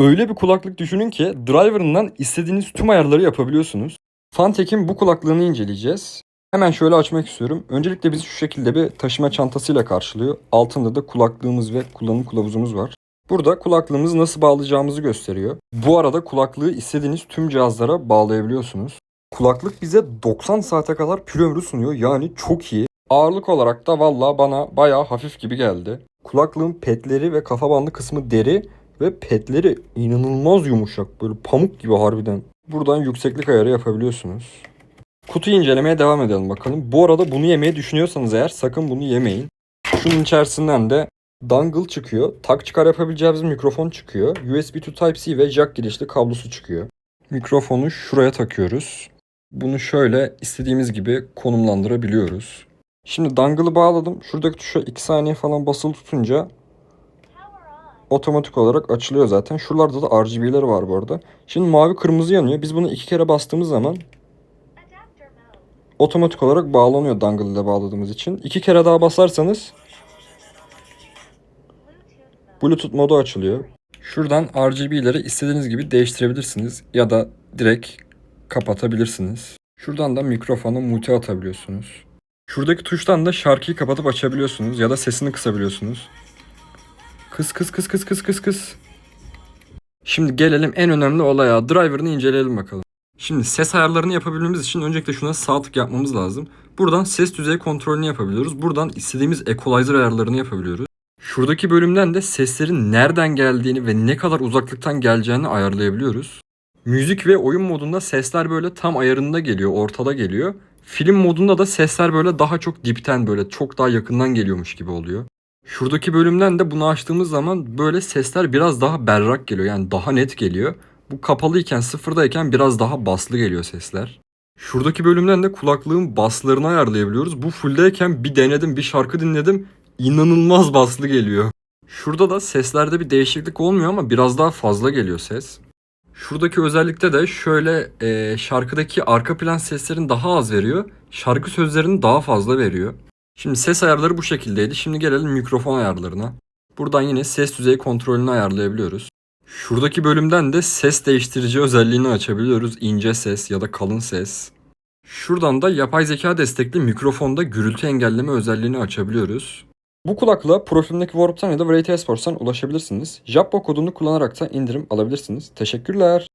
Öyle bir kulaklık düşünün ki driver'ından istediğiniz tüm ayarları yapabiliyorsunuz. Fantek'in bu kulaklığını inceleyeceğiz. Hemen şöyle açmak istiyorum. Öncelikle bizi şu şekilde bir taşıma çantasıyla karşılıyor. Altında da kulaklığımız ve kullanım kılavuzumuz var. Burada kulaklığımızı nasıl bağlayacağımızı gösteriyor. Bu arada kulaklığı istediğiniz tüm cihazlara bağlayabiliyorsunuz. Kulaklık bize 90 saate kadar pil ömrü sunuyor. Yani çok iyi. Ağırlık olarak da valla bana bayağı hafif gibi geldi. Kulaklığın petleri ve kafa bandı kısmı deri ve petleri inanılmaz yumuşak. Böyle pamuk gibi harbiden. Buradan yükseklik ayarı yapabiliyorsunuz. Kutuyu incelemeye devam edelim bakalım. Bu arada bunu yemeyi düşünüyorsanız eğer sakın bunu yemeyin. Şunun içerisinden de dongle çıkıyor. Tak çıkar yapabileceğimiz mikrofon çıkıyor. USB to Type-C ve jack girişli kablosu çıkıyor. Mikrofonu şuraya takıyoruz. Bunu şöyle istediğimiz gibi konumlandırabiliyoruz. Şimdi dongle'ı bağladım. Şuradaki tuşa 2 saniye falan basılı tutunca otomatik olarak açılıyor zaten. Şuralarda da RGB'leri var bu arada. Şimdi mavi kırmızı yanıyor. Biz bunu iki kere bastığımız zaman otomatik olarak bağlanıyor dongle ile bağladığımız için. İki kere daha basarsanız Bluetooth modu açılıyor. Şuradan RGB'leri istediğiniz gibi değiştirebilirsiniz ya da direkt kapatabilirsiniz. Şuradan da mikrofonu mute atabiliyorsunuz. Şuradaki tuştan da şarkıyı kapatıp açabiliyorsunuz ya da sesini kısabiliyorsunuz. Kıs kıs kıs kıs kıs kıs kıs. Şimdi gelelim en önemli olaya. Driver'ını inceleyelim bakalım. Şimdi ses ayarlarını yapabilmemiz için öncelikle şuna sağ tık yapmamız lazım. Buradan ses düzeyi kontrolünü yapabiliyoruz. Buradan istediğimiz equalizer ayarlarını yapabiliyoruz. Şuradaki bölümden de seslerin nereden geldiğini ve ne kadar uzaklıktan geleceğini ayarlayabiliyoruz. Müzik ve oyun modunda sesler böyle tam ayarında geliyor, ortada geliyor. Film modunda da sesler böyle daha çok dipten böyle çok daha yakından geliyormuş gibi oluyor. Şuradaki bölümden de bunu açtığımız zaman böyle sesler biraz daha berrak geliyor. Yani daha net geliyor. Bu kapalıyken sıfırdayken biraz daha baslı geliyor sesler. Şuradaki bölümden de kulaklığın baslarını ayarlayabiliyoruz. Bu fulldeyken bir denedim bir şarkı dinledim. İnanılmaz baslı geliyor. Şurada da seslerde bir değişiklik olmuyor ama biraz daha fazla geliyor ses. Şuradaki özellikte de şöyle e, şarkıdaki arka plan seslerini daha az veriyor. Şarkı sözlerini daha fazla veriyor. Şimdi ses ayarları bu şekildeydi. Şimdi gelelim mikrofon ayarlarına. Buradan yine ses düzeyi kontrolünü ayarlayabiliyoruz. Şuradaki bölümden de ses değiştirici özelliğini açabiliyoruz. İnce ses ya da kalın ses. Şuradan da yapay zeka destekli mikrofonda gürültü engelleme özelliğini açabiliyoruz. Bu kulaklığa profilimdeki Warp'tan ya da Variety Esports'tan ulaşabilirsiniz. Jabbo kodunu kullanarak da indirim alabilirsiniz. Teşekkürler.